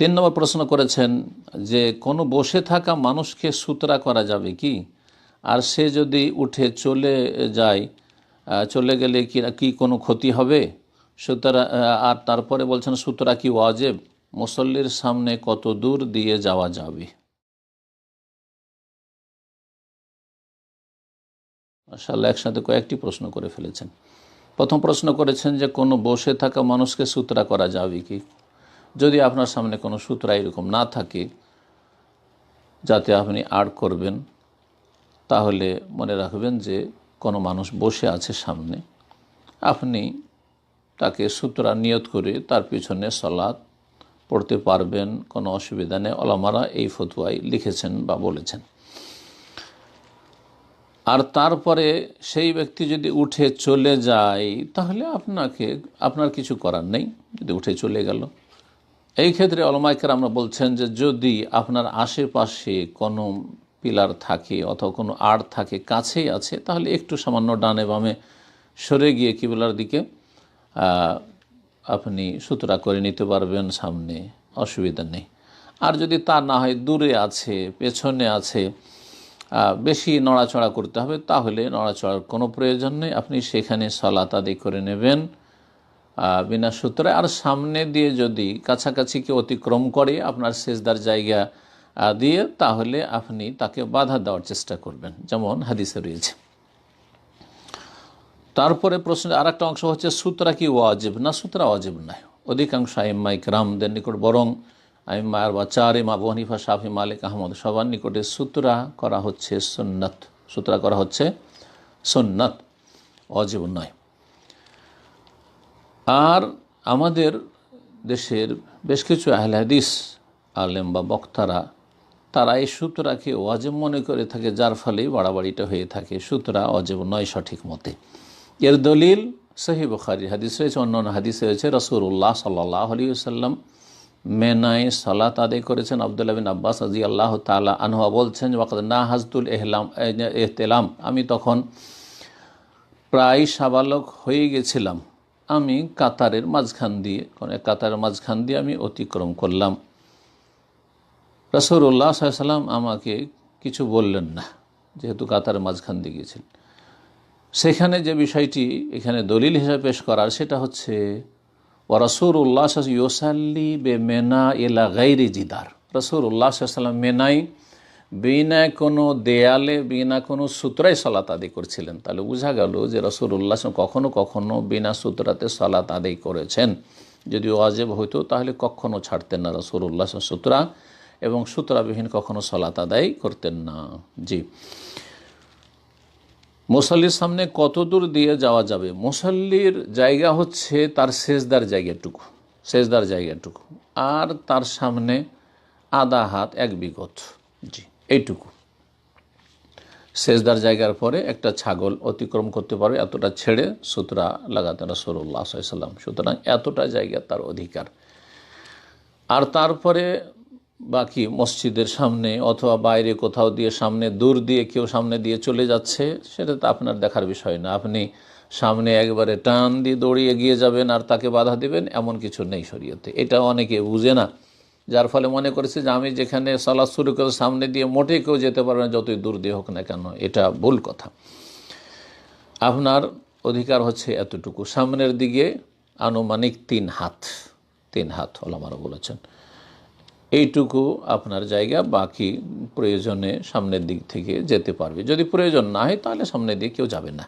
তিন নম্বর প্রশ্ন করেছেন যে কোনো বসে থাকা মানুষকে সুতরা করা যাবে কি? আর সে যদি উঠে চলে যায় চলে গেলে কি কি কোনো ক্ষতি হবে? সুতরা আর তারপরে বলছেন, সুতরা কি ওয়াজেব? মুসল্লির সামনে কত দূর দিয়ে যাওয়া যাবে? মাশাআল্লাহ, একসাথে কয়েকটি প্রশ্ন করে ফেলেছেন। প্রথম প্রশ্ন করেছেন যে কোনো বসে থাকা মানুষকে সুতরা করা যাবে কি? যদি আপনার সামনে কোনো সুতরা এরকম না থাকে যাতে আপনি আর্ট করবেন, তাহলে মনে রাখবেন যে কোনো মানুষ বসে আছে সামনে। আপনি তাকে সূত্রা নিয়ত করে তার পিছনে সলাদ পড়তে পারবেন, কোনো অসুবিধা নেই। ওলামারা এই ফতুয়াই লিখেছেন বা বলেছেন। আর তারপরে সেই ব্যক্তি যদি উঠে চলে যায়, তাহলে আপনাকে, আপনার কিছু করার নেই। যদি উঠে চলে গেল এই ক্ষেত্রে অলমাইকার আমরা বলছেন যে যদি আপনার আশেপাশে কোনো পিলার থাকে অথবা কোনো আড় থাকে, কাছেই আছে, তাহলে একটু সামান্য ডানে বামে সরে গিয়ে কিবলার দিকে আপনি সুতরা করে নিতে পারবেন সামনে, অসুবিধা নেই। আর যদি তা না হয়, দূরে আছে, পেছনে আছে বেশি নড়াচড়া করতে হবে, তাহলে নড়াচড়ার কোনো প্রয়োজন নেই। আপনি সেখানে সলাত আদি করে নেবেন। বিনা সূত্রে। আর সামনে দিয়ে যদি কাছাকাছি কেউ অতিক্রম করে আপনার শেষদার জায়গা দিয়ে, তাহলে আপনি তাকে বাধা দেওয়ার চেষ্টা করবেন। যেমন হাদিসে রয়েছে। তারপরে প্রশ্নের আর একটা অংশ হচ্ছে, সূত্রা কি ওয়াজিব? না, সূত্রা ওয়াজিব নয়। অধিকাংশ আইম্মা ইকরামদের নিকট বরং আইম্মা আর বা চার ইমা আবু হানিফা, শাফি, মালিক, আহমদ সবার নিকটে সূত্রা করা হচ্ছে সুন্নত। সূত্রা করা হচ্ছে সুন্নত। অজীব নয়। আর আমাদের দেশের বেশ কিছু আহলে হাদিস, আলেম বা বক্তারা, তারা এই সূত্রাকে ওয়াজেব মনে করে থাকে, যার ফলেই বাড়াবাড়িটা হয়ে থাকে। সূত্রা অজেব নয় সঠিক মতে। এর দলিল সহি বুখারি হাদিস রয়েছে অন্য অন্য হাদিস রয়েছে। রসুল্লাহ সাল্লাহ আলী সাল্লাম মেনায় সালাত আদায় করেছেন। আবদুল্লাহ বিন আব্বাস আজি আল্লাহ তালা আনহা বলছেন না হাজতুল এহলাম, এহতেলাম। আমি তখন প্রায় সাবালক হয়ে গেছিলাম। আমি কাতারের মাঝখান দিয়ে এক কাতারের মাঝখান দিয়ে আমি অতিক্রম করলাম। রসুল্লাহ সাল্লাম আমাকে কিছু বললেন না, যেহেতু কাতারের মাঝখান দিয়ে গিয়েছিলেন। সেখানে যে বিষয়টি এখানে দলিল হিসাবে পেশ করার, সেটা হচ্ছে ও রসুর উল্লাহ ইয়োসাল্লি বে মেনা এলা গাইরি জিদার। রসুর উল্লাহ সাল্লাম মেনাই বিনা কোনো দেয়ালে, বিনা কোনো সূত্রায় সলাত আদায় করছিলেন। তাহলে বোঝা গেল যে রসুর উল্লাস কখনো কখনো বিনা সূত্রাতে সলাত আদায় করেছেন। যদি ওয়াজেব হইতো, তাহলে কখনো ছাড়তেন না রসুর উল্লাহ সূত্রা এবং সূত্রাবিহীন কখনো সলাত আদায় করতেন না। জি। মুসল্লির সামনে কত দূর দিয়ে যাওয়া যাবে? মুসল্লির জায়গা হচ্ছে তার সেজদার জায়গাটুকু সেজদার জায়গাটুকু। আর তার সামনে আধা হাত, এক বিগত। জি। এইটুকু। সেজদার জায়গার পরে একটা ছাগল অতিক্রম করতে পারবে, এতটা ছেড়ে সুতরা লাগাতেন রসুল্লাহ সাল্লাম। সুতরাং এতটা জায়গা তার অধিকার। আর তারপরে বাকি মসজিদের সামনে অথবা বাইরে কোথাও দিয়ে সামনে দূর দিয়ে কেউ সামনে দিয়ে চলে যাচ্ছে, সেটা তো আপনার দেখার বিষয় না। আপনি সামনে একবারে টান দিয়ে দৌড়িয়ে গিয়ে যাবেন আর তাকে বাধা দেবেন, এমন কিছু নেই শরীয়তে। এটা অনেকে বুঝে না। যার ফলে মনে করেছে যে আমি যেখানে সালাদ শুরু করে সামনে দিয়ে মোটে কেউ যেতে পারবে না, যতই দূর দিয়ে হোক না কেন। এটা ভুল কথা। আপনার অধিকার হচ্ছে এতটুকু। সামনের দিকে আনুমানিক তিন হাত তিন হাত ওলামারা বলেছেন। এইটুকু আপনার জায়গা, বাকি প্রয়োজনে সামনের দিক থেকে যেতে পারবে। যদি প্রয়োজন না হয়, তাহলে সামনের দিকে কেউ যাবে না।